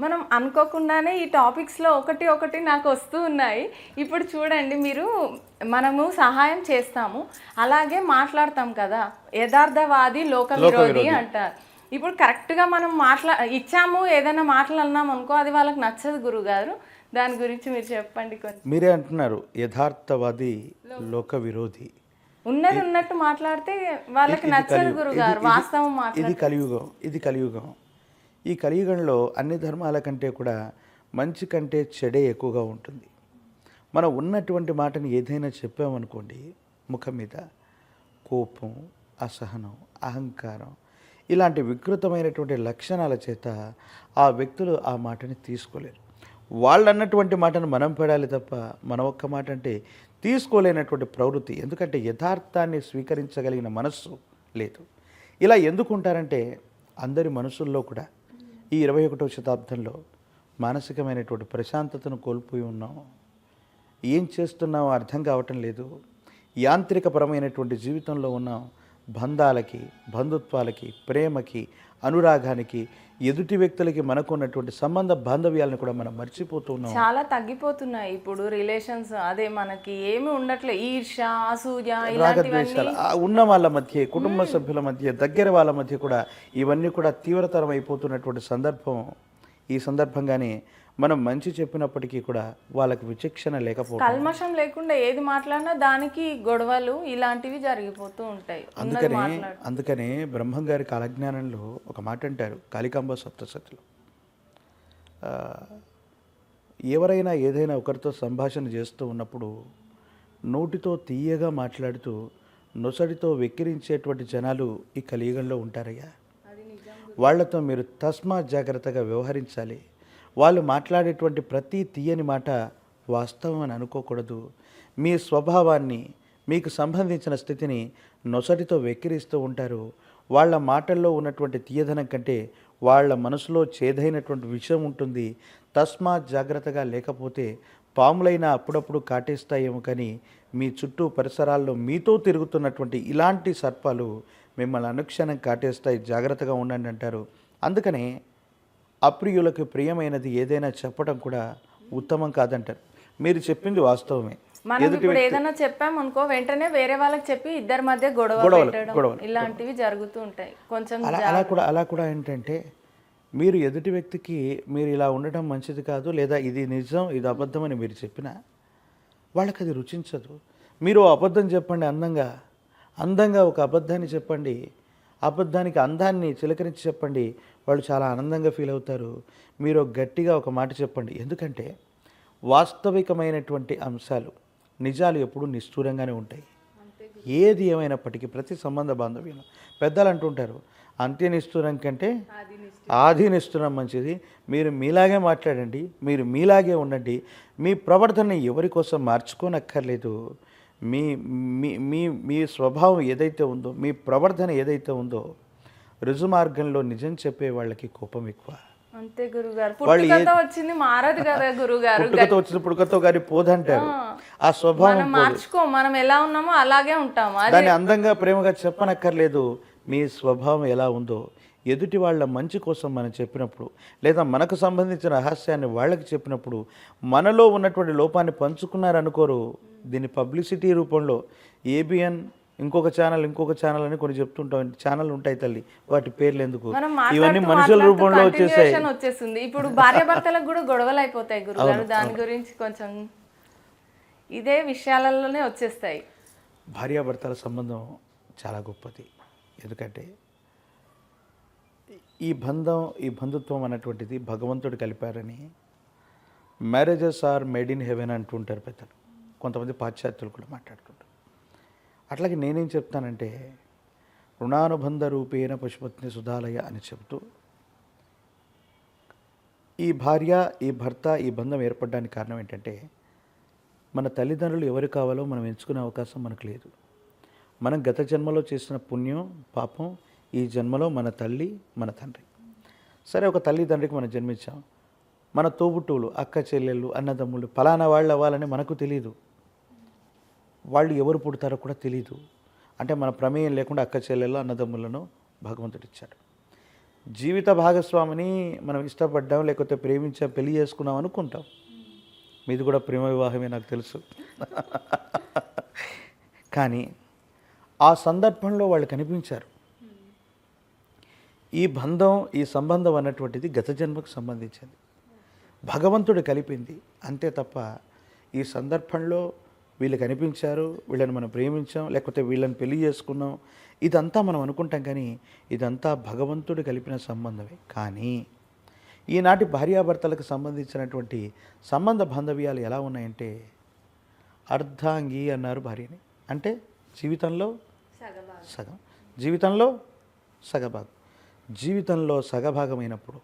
మనం అనుకోకుండానే ఈ టాపిక్స్లో ఒకటి ఒకటి నాకు వస్తూ ఉన్నాయి. ఇప్పుడు చూడండి మీరు మనము సహాయం చేస్తాము. అలాగే మాట్లాడతాం కదా. యథార్థవాది లోక విరోధి అంటారు. ఇప్పుడు కరెక్ట్గా మనం మాట్లా ఇచ్చాము ఏదైనా మాటలు అన్నాం అనుకో అది వాళ్ళకి నచ్చదు గురుగారు. దాని గురించి మీరు చెప్పండి కొంచెం. మీరే అంటున్నారు యథార్థవాది లోక విరోధి ఉన్నది ఉన్నట్టు మాట్లాడితే వాళ్ళకి నచ్చదు గురుగారు వాస్తవం మాట్లాడు ఇది కలియుగం ఇది కలియుగం. ఈ కలియుగంలో అన్ని ధర్మాల కంటే కూడా మంచి కంటే చెడే ఎక్కువగా ఉంటుంది. మనం ఉన్నటువంటి మాటని ఏదైనా చెప్పామనుకోండి ముఖం మీద కోపం అసహనం అహంకారం ఇలాంటి వికృతమైనటువంటి లక్షణాల చేత ఆ వ్యక్తులు ఆ మాటని తీసుకోలేరు. వాళ్ళు అన్నటువంటి మాటను మనం పెడాలి తప్ప మన ఒక్క మాట అంటే తీసుకోలేనటువంటి ప్రవృత్తి. ఎందుకంటే యథార్థాన్ని స్వీకరించగలిగిన మనస్సు లేదు. ఇలా ఎందుకుంటారంటే అందరి మనసుల్లో కూడా ఈ ఇరవై ఒకటవ శతాబ్దంలో మానసికమైనటువంటి ప్రశాంతతను కోల్పోయి ఉన్నాం. ఏం చేస్తున్నామో అర్థం కావటం లేదు. యాంత్రికపరమైనటువంటి జీవితంలో ఉన్నాం. బంధాలకి బంధుత్వాలకి ప్రేమకి అనురాగానికి ఎదుటి వ్యక్తులకి మనకు ఉన్నటువంటి సంబంధ బాంధవ్యాలను కూడా మనం మర్చిపోతూ ఉన్నాం. చాలా తగ్గిపోతున్నాయి ఇప్పుడు రిలేషన్స్. అదే మనకి ఏమి ఉండట్లే. ఈర్ష అసూయ రాగద్వేషాలు ఉన్న వాళ్ళ మధ్య కుటుంబ సభ్యుల మధ్య దగ్గర వాళ్ళ మధ్య కూడా ఇవన్నీ కూడా తీవ్రతరం అయిపోతున్నటువంటి సందర్భం. ఈ సందర్భంగానే మనం మంచి చెప్పినప్పటికీ కూడా వాళ్ళకి విచక్షణ లేకపోవడం కల్మషం లేకుండా ఏది మాట్లాడినా దానికి గొడవలు ఇలాంటివి జరిగిపోతూ ఉంటాయి. అందుకనే అందుకనే బ్రహ్మం గారి కాలజ్ఞానంలో ఒక మాట అంటారు కాళికాంబ సప్తసతిలో ఎవరైనా ఏదైనా ఒకరితో సంభాషణ చేస్తూ ఉన్నప్పుడు నోటితో తీయగా మాట్లాడుతూ నొసడితో వెక్కిరించేటువంటి జనాలు ఈ కలియుగంలో ఉంటారయ్యా. వాళ్ళతో మీరు తస్మా జాగ్రత్తగా వ్యవహరించాలి. వాళ్ళు మాట్లాడేటువంటి ప్రతి తీయని మాట వాస్తవం అని అనుకోకూడదు. మీ స్వభావాన్ని మీకు సంబంధించిన స్థితిని నొసటితో వెక్కిరిస్తూ ఉంటారు. వాళ్ళ మాటల్లో ఉన్నటువంటి తీయదనం కంటే వాళ్ళ మనసులో చేదైనటువంటి విషయం ఉంటుంది. తస్మా జాగ్రత్తగా లేకపోతే పాములైనా అప్పుడప్పుడు కాటేస్తాయేమో కానీ మీ చుట్టూ పరిసరాల్లో మీతో తిరుగుతున్నటువంటి ఇలాంటి సర్పాలు మిమ్మల్ని అనుక్షణం కాటేస్తాయి. జాగ్రత్తగా ఉండండి అంటారు. అందుకనే అప్రియులకు ప్రియమైనది ఏదైనా చెప్పడం కూడా ఉత్తమం కాదంటారు. మీరు చెప్పింది వాస్తవమే. మనం ఇప్పుడు ఏదైనా చెప్పామనుకో వెంటనే వేరే వాళ్ళకి చెప్పి ఇద్దరి మధ్య గొడవ పెట్టడం గొడవలు, ఇలాంటివి జరుగుతూ ఉంటాయి. కొంచెం అలా అలా కూడా అలా కూడా ఏంటంటే మీరు ఎదుటి వ్యక్తికి మీరు ఇలా ఉండటం మంచిది కాదు లేదా ఇది నిజం ఇది అబద్ధం అని మీరు చెప్పినా వాళ్ళకి అది రుచించదు. మీరు అబద్ధం చెప్పండి అందంగా అందంగా ఒక అబద్ధాన్ని చెప్పండి అబద్ధానికి అందాన్ని చిలకరించి చెప్పండి. వాళ్ళు చాలా ఆనందంగా ఫీల్ అవుతారు. మీరు గట్టిగా ఒక మాట చెప్పండి. ఎందుకంటే వాస్తవికమైనటువంటి అంశాలు నిజాలు ఎప్పుడూ నిష్ఠూరంగానే ఉంటాయి. ఏది ఏమైనప్పటికీ ప్రతి సంబంధ బాంధవ్యంలో పెద్దలు అంటుంటారు అంత్య నిష్ఠూరం కంటే ఆది నిష్ఠూరం మంచిది. మీరు మీలాగే మాట్లాడండి మీరు మీలాగే ఉండండి. మీ ప్రవర్తన ఎవరి కోసం మార్చుకోనక్కర్లేదు. మీ మీ మీ మీ స్వభావం ఏదైతే ఉందో మీ ప్రవర్తన ఏదైతే ఉందో రుజు మార్గంలో నిజం చెప్పే వాళ్ళకి కోపం ఎక్కువ. అంతే గురుగారు. పుట్టుకతో వచ్చింది మారదు కదా గురుగారు. పుట్టుకతో వచ్చిన పుట్టుకతో గారి పోదంటారు ఆ. స్వభావం మార్చుకో మనం ఎలా ఉన్నామో అలాగే ఉంటాము. దాన్ని అందంగా ప్రేమగా చెప్పనక్కర్లేదు. మీ స్వభావం ఎలా ఉందో ఎదుటి వాళ్ళ మంచి కోసం మనం చెప్పినప్పుడు లేదా మనకు సంబంధించిన రహస్యాన్ని వాళ్ళకి చెప్పినప్పుడు మనలో ఉన్నటువంటి లోపాన్ని పంచుకున్నారనుకోరు. దీన్ని పబ్లిసిటీ రూపంలో ఏబిఎన్ ఇంకొక ఛానల్ ఇంకొక ఛానల్ అని కొన్ని చెప్తుంటాం. ఛానల్ ఉంటాయి తల్లి వాటి పేర్లు ఎందుకు? ఇవన్నీ మనుషుల రూపంలో వచ్చేసాయి. వచ్చేస్తుంది ఇప్పుడు భార్యాభర్తలకు కూడా గొడవలు అయిపోతాయి గురుగారు దాని గురించి కొంచెం ఇదే విషయాలలోనే వచ్చేస్తాయి. భార్యాభర్తల సంబంధం చాలా గొప్పది. ఎందుకంటే ఈ బంధం ఈ బంధుత్వం అనేటువంటిది భగవంతుడు కలిపారని marriages are made in heaven అంటుంటారు పెద్దలు. కొంతమంది పాశ్చాత్యులు కూడా మాట్లాడుతుంటారు. అట్లాగే నేనేం చెప్తానంటే రుణానుబంధ రూపేణ పశుపత్ని సుధాలయ అని చెబుతూ ఈ భార్య ఈ భర్త ఈ బంధం ఏర్పడడానికి కారణం ఏంటంటే మన తల్లిదండ్రులు ఎవరు కావాలో మనం ఎంచుకునే అవకాశం మనకు లేదు. మనం గత జన్మలో చేసిన పుణ్యం పాపం ఈ జన్మలో మన తల్లి మన తండ్రి. సరే ఒక తల్లి తండ్రికి మనం జన్మించాం. మన తోబుట్టువులు అక్క చెల్లెళ్ళు అన్నదమ్ములు ఫలానా వాళ్ళు అవ్వాలని మనకు తెలియదు వాళ్ళు ఎవరు పుడతారో కూడా తెలియదు అంటే మన ప్రమేయం లేకుండా అక్క చెల్లెళ్ళు అన్నదమ్ములను భగవంతుడు ఇచ్చాడు. జీవిత భాగస్వామిని మనం ఇష్టపడ్డాం లేకపోతే ప్రేమించాం పెళ్ళి చేసుకున్నాం అనుకుంటాం. మీది కూడా ప్రేమ వివాహమే నాకు తెలుసు. కానీ ఆ సందర్భంలో వాళ్ళు కనిపించారు. ఈ బంధం ఈ సంబంధం అన్నటువంటిది గత జన్మకు సంబంధించింది. భగవంతుడు కలిపింది అంతే తప్ప ఈ సందర్భంలో వీళ్ళు కనిపించారు వీళ్ళని మనం ప్రేమించాం లేకపోతే వీళ్ళని పెళ్ళి చేసుకున్నాం ఇదంతా మనం అనుకుంటాం కానీ ఇదంతా భగవంతుడు కలిపిన సంబంధమే. కానీ ఈనాటి భార్యాభర్తలకు సంబంధించినటువంటి సంబంధ బాంధవ్యాలు ఎలా ఉన్నాయంటే అర్ధాంగి అన్నారు భార్యని. అంటే జీవితంలో సగం. జీవితంలో సగభాగం. జీవితంలో సగభాగమైనప్పుడు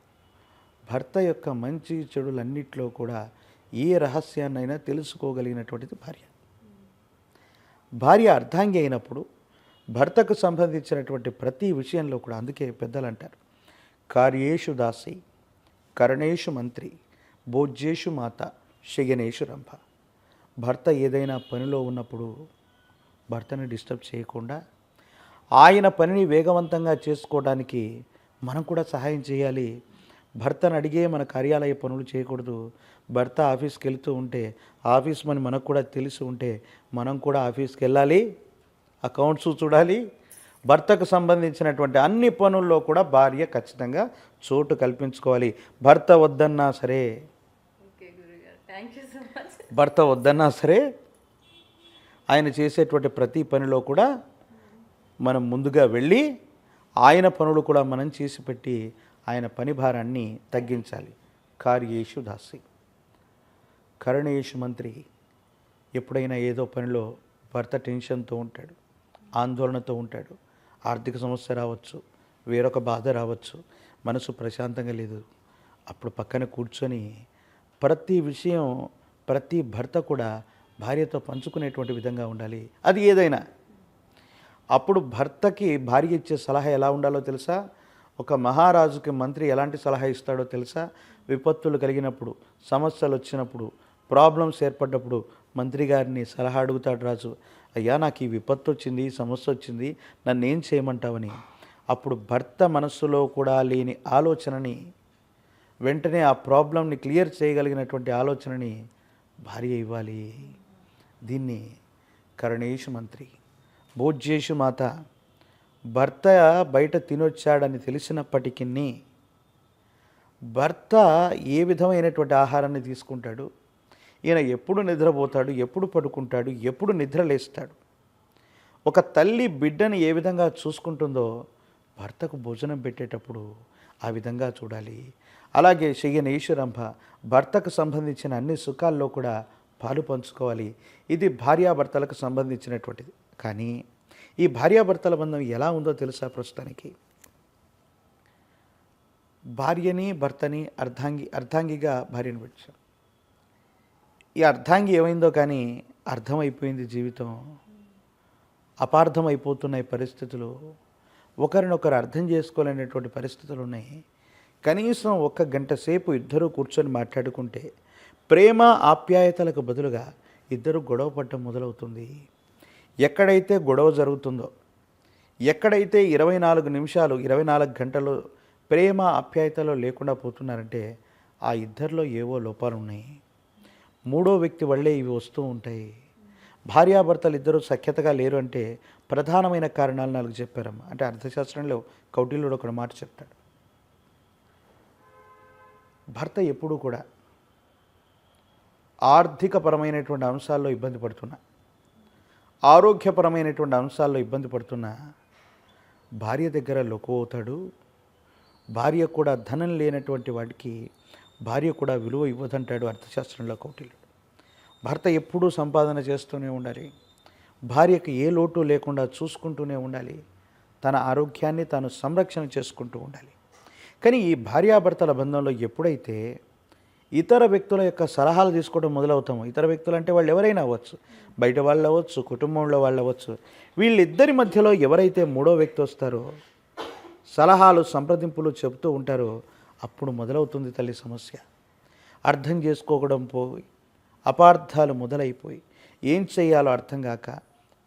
భర్త యొక్క మంచి చెడులన్నిట్లో కూడా ఏ రహస్యాన్నైనా తెలుసుకోగలిగినటువంటిది భార్య. భార్య అర్ధాంగి అయినప్పుడు భర్తకు సంబంధించినటువంటి ప్రతి విషయంలో కూడా అందుకే పెద్దలు అంటారు కార్యేషు దాసి కరణేషు మంత్రి భోజ్యేషు మాత శయనేషు రంభ. భర్త ఏదైనా పనిలో ఉన్నప్పుడు భర్తని డిస్టర్బ్ చేయకుండా ఆయన పనిని వేగవంతంగా చేసుకోవడానికి మనం కూడా సహాయం చేయాలి. భర్తను అడిగే మన కార్యాలయ పనులు చేయకూడదు. భర్త ఆఫీస్కి వెళ్తూ ఉంటే ఆఫీస్ మని మనకు కూడా తెలిసి ఉంటే మనం కూడా ఆఫీస్కి వెళ్ళాలి అకౌంట్స్ చూడాలి. భర్తకు సంబంధించినటువంటి అన్ని పనుల్లో కూడా భార్య ఖచ్చితంగా చోటు కల్పించుకోవాలి. భర్త వద్దన్నా సరే. భర్త వద్దన్నా సరే ఆయన చేసేటువంటి ప్రతి పనిలో కూడా మనం ముందుగా వెళ్ళి ఆయన పనులు కూడా మనం చేసి పెట్టి ఆయన పని భారాన్ని తగ్గించాలి. కార్యేషు దాసి కరణేషు మంత్రి ఎప్పుడైనా ఏదో పనిలో భర్త టెన్షన్తో ఉంటాడు ఆందోళనతో ఉంటాడు. ఆర్థిక సమస్య రావచ్చు వేరొక బాధ రావచ్చు మనసు ప్రశాంతంగా లేదు. అప్పుడు పక్కన కూర్చొని ప్రతి విషయం ప్రతి భర్త కూడా భార్యతో పంచుకునేటువంటి విధంగా ఉండాలి. అది ఏదైనా. అప్పుడు భర్తకి భార్య ఇచ్చే సలహా ఎలా ఉండాలో తెలుసా? ఒక మహారాజుకి మంత్రి ఎలాంటి సలహా ఇస్తాడో తెలుసా? విపత్తులు కలిగినప్పుడు సమస్యలు వచ్చినప్పుడు ప్రాబ్లమ్స్ ఏర్పడ్డప్పుడు మంత్రి గారిని సలహా అడుగుతాడు రాజు. అయ్యా నాకు ఈ విపత్తు వచ్చింది ఈ సమస్య వచ్చింది నన్ను ఏం చేయమంటావని? అప్పుడు భర్త మనస్సులో కూడా లేని ఆలోచనని వెంటనే ఆ ప్రాబ్లంని క్లియర్ చేయగలిగినటువంటి ఆలోచనని భార్య ఇవ్వాలి. దీన్ని కరణేష్ మంత్రి భోజ్యేషు మాత భర్త బయట తినొచ్చాడని తెలిసినప్పటికీ భర్త ఏ విధమైనటువంటి ఆహారాన్ని తీసుకుంటాడు? ఈయన ఎప్పుడు నిద్రపోతాడు? ఎప్పుడు పడుకుంటాడు? ఎప్పుడు నిద్రలేస్తాడు ఒక తల్లి బిడ్డని ఏ విధంగా చూసుకుంటుందో భర్తకు భోజనం పెట్టేటప్పుడు ఆ విధంగా చూడాలి. అలాగే శయ్యన ఈశ్వరంభ భర్తకు సంబంధించిన అన్ని సుఖాల్లో కూడా పాలు పంచుకోవాలి. ఇది భార్యాభర్తలకు సంబంధించినటువంటిది. కానీ ఈ భార్యాభర్తల బంధం ఎలా ఉందో తెలుసా ప్రస్తుతానికి? భార్యని భర్తని అర్ధాంగి అర్ధాంగిగా భార్యను పెట్టాం ఈ అర్ధాంగి ఏమైందో కానీ అర్థమైపోయింది జీవితం. అపార్థం అయిపోతున్నాయి పరిస్థితులు. ఒకరినొకరు అర్థం చేసుకోలేనటువంటి పరిస్థితులు ఉన్నాయి. కనీసం ఒక్క గంట సేపు ఇద్దరు కూర్చొని మాట్లాడుకుంటే ప్రేమ ఆప్యాయతలకు బదులుగా ఇద్దరు గొడవ పడటం మొదలవుతుంది. ఎక్కడైతే గొడవ జరుగుతుందో ఎక్కడైతే ఇరవై నాలుగు నిమిషాలు ఇరవై నాలుగు గంటలు ప్రేమ ఆప్యాయతలో లేకుండా పోతున్నారంటే ఆ ఇద్దరిలో ఏవో లోపాలు ఉన్నాయి మూడో వ్యక్తి వల్లే ఇవి వస్తూ ఉంటాయి. భార్యాభర్తలు ఇద్దరు సఖ్యతగా లేరు అంటే ప్రధానమైన కారణాలు నాలుగు చెప్పారమ్మ. అంటే అర్థశాస్త్రంలో కౌటిల్యుడు ఒక మాట చెప్తాడు. భర్త ఎప్పుడూ కూడా ఆర్థికపరమైనటువంటి అంశాల్లో ఇబ్బంది పడుతున్నా. ఆరోగ్యపరమైనటువంటి అంశాల్లో ఇబ్బంది పడుతున్న భార్య దగ్గర అవుతాడు. భార్య కూడా ధనం లేనటువంటి వాడికి భార్య కూడా విలువ ఇవ్వదంటాడు అర్థశాస్త్రంలో కౌటిల్యుడు. భర్త ఎప్పుడూ సంపాదన చేస్తూనే ఉండాలి. భార్యకు ఏ లోటు లేకుండా చూసుకుంటూనే ఉండాలి. తన ఆరోగ్యాన్ని తాను సంరక్షణ చేసుకుంటూ ఉండాలి. కానీ ఈ భార్యాభర్తల బంధంలో ఎప్పుడైతే ఇతర వ్యక్తుల యొక్క సలహాలు తీసుకోవడం మొదలవుతాము. ఇతర వ్యక్తులు అంటే వాళ్ళు ఎవరైనా అవ్వచ్చు. బయట వాళ్ళు అవ్వచ్చు కుటుంబంలో వాళ్ళు అవ్వచ్చు. వీళ్ళిద్దరి మధ్యలో ఎవరైతే మూడో వ్యక్తి వస్తారో సలహాలు సంప్రదింపులు చెబుతూ ఉంటారో అప్పుడు మొదలవుతుంది తల్లి సమస్య. అర్థం చేసుకోవడం పోయి అపార్థాలు మొదలైపోయి ఏం చేయాలో అర్థం కాక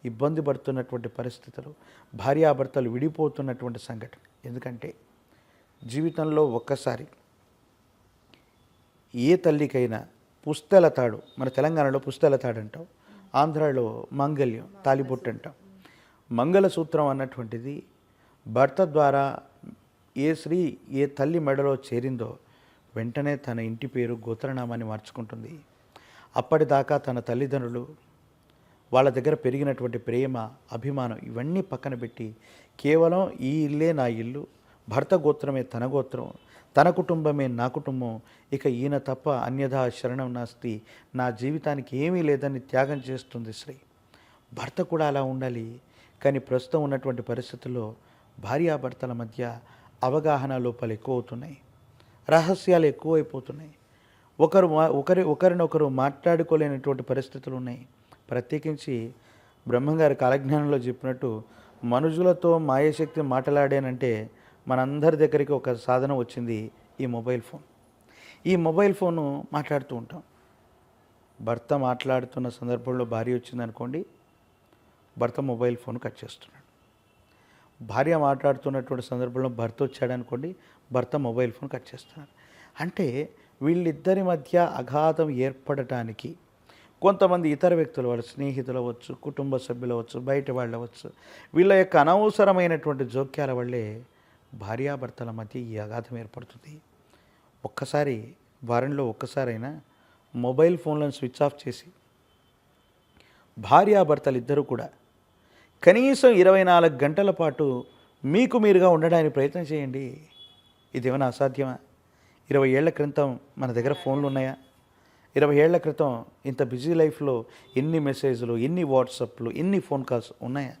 ఇబ్బంది పడుతున్నటువంటి పరిస్థితులు భార్యాభర్తలు విడిపోతున్నటువంటి సంఘటన. ఎందుకంటే జీవితంలో ఒక్కసారి ఏ తల్లికైనా పుస్తెల తాడు మన తెలంగాణలో పుస్తెల తాడు అంటాం ఆంధ్రాలో మంగళ్యం తాలిబొట్టు అంటాం మంగళసూత్రం అన్నటువంటిది భర్త ద్వారా ఏ స్త్రీ ఏ తల్లి మెడలో చేరిందో వెంటనే తన ఇంటి పేరు గోత్రనామాన్ని మార్చుకుంటుంది. అప్పటిదాకా తన తల్లిదండ్రులు వాళ్ళ దగ్గర పెరిగినటువంటి ప్రేమ అభిమానం ఇవన్నీ పక్కన పెట్టి కేవలం ఈ ఇల్లే నా ఇల్లు భర్త గోత్రమే తన గోత్రం తన కుటుంబమే నా కుటుంబం. ఇక ఈయన తప్ప అన్యథా శరణం నాస్తి. నా జీవితానికి ఏమీ లేదని త్యాగం చేస్తుంది శ్రీ భర్త కూడా అలా ఉండాలి. కానీ ప్రస్తుతం ఉన్నటువంటి పరిస్థితుల్లో భార్యాభర్తల మధ్య అవగాహన లోపాలు ఎక్కువ అవుతున్నాయి రహస్యాలు ఎక్కువైపోతున్నాయి. ఒకరు ఒకరి ఒకరినొకరు మాట్లాడుకోలేనటువంటి పరిస్థితులు ఉన్నాయి. ప్రత్యేకించి బ్రహ్మంగారి కాలజ్ఞానంలో చెప్పినట్టు మనుషులతో మాయశక్తి మాట్లాడానంటే మనందరి దగ్గరికి ఒక సాధనం వచ్చింది ఈ మొబైల్ ఫోన్. ఈ మొబైల్ ఫోను మాట్లాడుతూ ఉంటాం. భర్త మాట్లాడుతున్న సందర్భంలో భార్య వచ్చిందనుకోండి భర్త మొబైల్ ఫోన్ కట్ చేస్తున్నాడు. భార్య మాట్లాడుతున్నటువంటి సందర్భంలో భర్త వచ్చాడనుకోండి భర్త మొబైల్ ఫోన్ కట్ చేస్తున్నాడు. అంటే వీళ్ళిద్దరి మధ్య అఘాతం ఏర్పడటానికి కొంతమంది ఇతర వ్యక్తులు వాళ్ళ స్నేహితులు అవ్వచ్చు కుటుంబ సభ్యులు అవ్వచ్చు బయట వాళ్ళు అవ్వచ్చు వీళ్ళ యొక్క అనవసరమైనటువంటి జోక్యాల వల్లే భార్యాభర్తల మధ్య ఈ అగాధం ఏర్పడుతుంది. ఒక్కసారి వారంలో ఒక్కసారైనా మొబైల్ ఫోన్లను స్విచ్ ఆఫ్ చేసి భార్యాభర్తలు ఇద్దరు కూడా కనీసం ఇరవై నాలుగు గంటల పాటు మీకు మీరుగా ఉండడానికి ప్రయత్నం చేయండి. ఇది ఏమైనా అసాధ్యమా? ఇరవై ఏళ్ళ క్రితం మన దగ్గర ఫోన్లు ఉన్నాయా? ఇరవై ఏళ్ళ క్రితం ఇంత బిజీ లైఫ్లో ఎన్ని మెసేజ్లు ఎన్ని వాట్సాప్లు ఎన్ని ఫోన్ కాల్స్ ఉన్నాయా?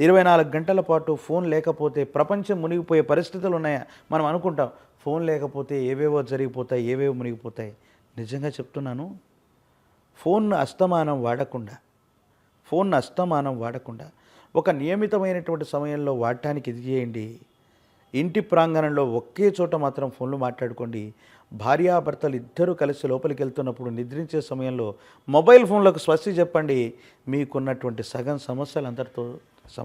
ఇరవై నాలుగు గంటల పాటు ఫోన్ లేకపోతే ప్రపంచం మునిగిపోయే పరిస్థితులు ఉన్నాయా? మనం అనుకుంటాం ఫోన్ లేకపోతే ఏవేవో జరిగిపోతాయి ఏవేవో మునిగిపోతాయి. నిజంగా చెప్తున్నాను ఫోన్ అస్తమానం వాడకుండా ఫోన్ అస్తమానం వాడకుండా ఒక నియమితమైనటువంటి సమయంలో వాడటానికి ఇది చేయండి. ఇంటి ప్రాంగణంలో ఒకే చోట మాత్రం ఫోన్లు మాట్లాడుకోండి. భార్యాభర్తలు ఇద్దరూ కలిసి లోపలికి వెళ్తున్నప్పుడు నిద్రించే సమయంలో మొబైల్ ఫోన్లకు స్వస్తి చెప్పండి. మీకున్నటువంటి సగం సమస్యలు అందరితో సమస్య